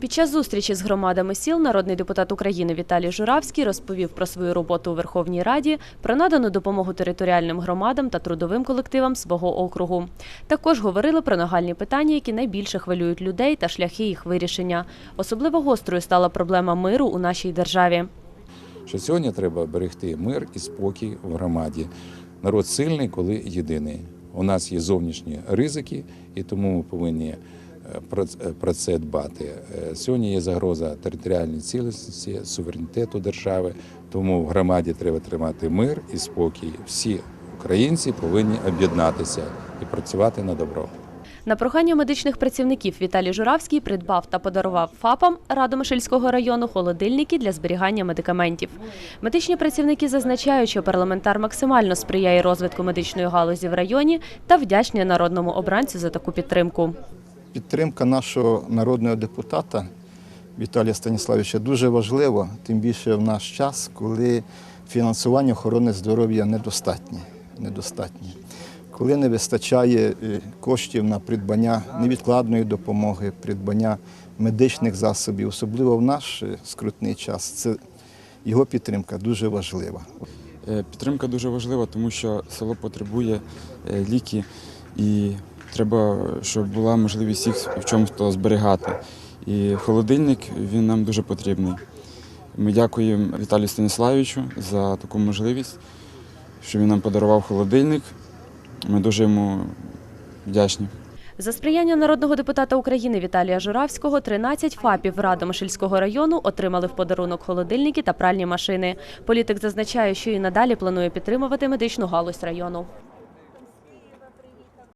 Під час зустрічі з громадами сіл народний депутат України Віталій Журавський розповів про свою роботу у Верховній Раді, про надану допомогу територіальним громадам та трудовим колективам свого округу. Також говорили про нагальні питання, які найбільше хвилюють людей та шляхи їх вирішення. Особливо гострою стала проблема миру у нашій державі. що сьогодні треба берегти мир і спокій в громаді. Народ сильний, коли єдиний. У нас є зовнішні ризики, і тому ми повинні про е, це дбати. Е, Сьогодні є загроза територіальній цілісності, суверенітету держави, тому в громаді треба тримати мир і спокій. Всі українці повинні об'єднатися і працювати на добро. На прохання медичних працівників Віталій Журавський придбав та подарував ФАПам Радомишльського району холодильники для зберігання медикаментів. Медичні працівники зазначають, що парламентар максимально сприяє розвитку медичної галузі в районі та вдячні народному обранцю за таку підтримку. Підтримка нашого народного депутата Віталія Станіславовича дуже важлива, тим більше в наш час, коли фінансування охорони здоров'я недостатнє. Коли не вистачає е, коштів на придбання невідкладної допомоги, придбання медичних засобів, особливо в наш е, скрутний час, його підтримка дуже важлива. Е, Підтримка дуже важлива, тому що село потребує ліки і треба, щоб була можливість їх в чомусь то зберігати. І холодильник він нам дуже потрібний. Ми дякуємо Віталію Станіславовичу за таку можливість, що він нам подарував холодильник. Ми дуже йому вдячні. За сприяння народного депутата України Віталія Журавського 13 ФАПів Радомишльського району отримали в подарунок холодильники та пральні машини. Політик зазначає, що і надалі планує підтримувати медичну галузь району.